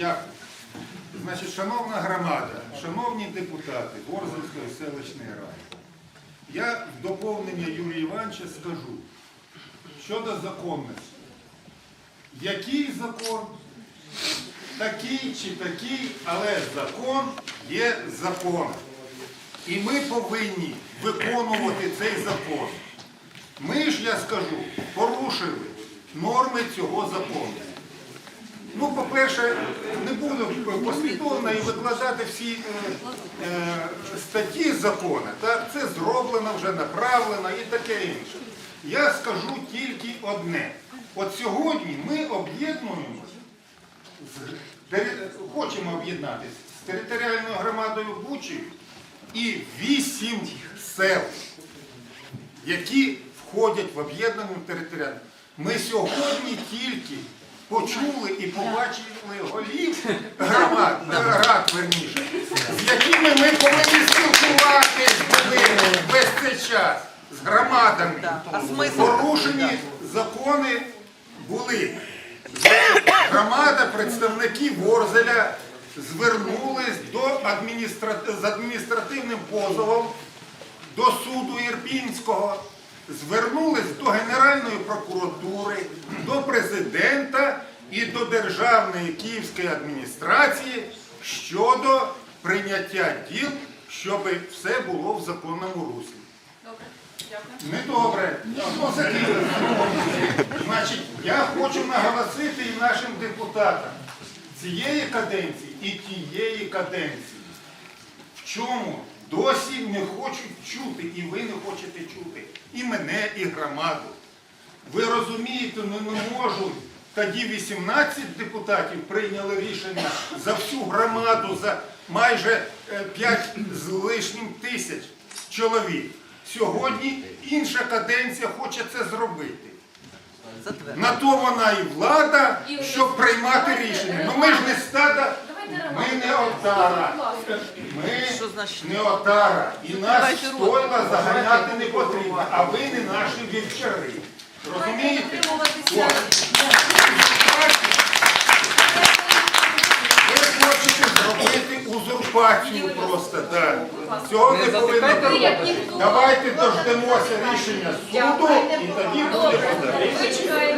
Дякую. Значить, шановна громада, шановні депутати Ворзельської селищної ради, я в доповнення Юрія Івановича скажу щодо законності. Який закон? Такий чи такий, але закон є закон. І ми повинні виконувати цей закон. Ми ж, я скажу, порушили норми цього закону. Ну, по-перше, буду послідовно і викладати всі е, е, статті закону. Так, це зроблено вже направлено і таке інше. Я скажу тільки одне. От сьогодні ми об'єднуємося, хочемо об'єднатися з територіальною громадою Бучі і вісім сел які входять в об'єднану територіальну. Ми сьогодні тільки почули і побачили голів громад, е, рад верніше, з якими ми повинні спілкуватись весь цей час з громадами. Порушені закони були. Громада, представники Ворзеля звернулись до адміністра... з адміністративним позовом до суду Ірпінського, звернулись до Генеральної прокуратури, до президента і до Державної Київської адміністрації щодо прийняття діл, щоб все було в законному руслі. Добре, дякую. Недобре. Ну. Значить, я хочу наголосити і нашим депутатам цієї каденції і тієї каденції. В чому досі не хочуть чути, і ви не хочете чути, і мене, і громаду. Ви розумієте, ну не можуть. Тоді 18 депутатів прийняли рішення за всю громаду, за майже 5 з лишнім тисяч чоловік. Сьогодні інша каденція хоче це зробити. На то вона і влада, щоб приймати рішення. Ну ми ж не стада, ми не отара. Ми не отара. І нас стойла заганяти не потрібно, а ви не наші вівчари. Розумієте? Ви хочете зробити узурпацію просто, так. Цього не повинно бути. Давайте дождемося рішення суду і тоді буде. Рішення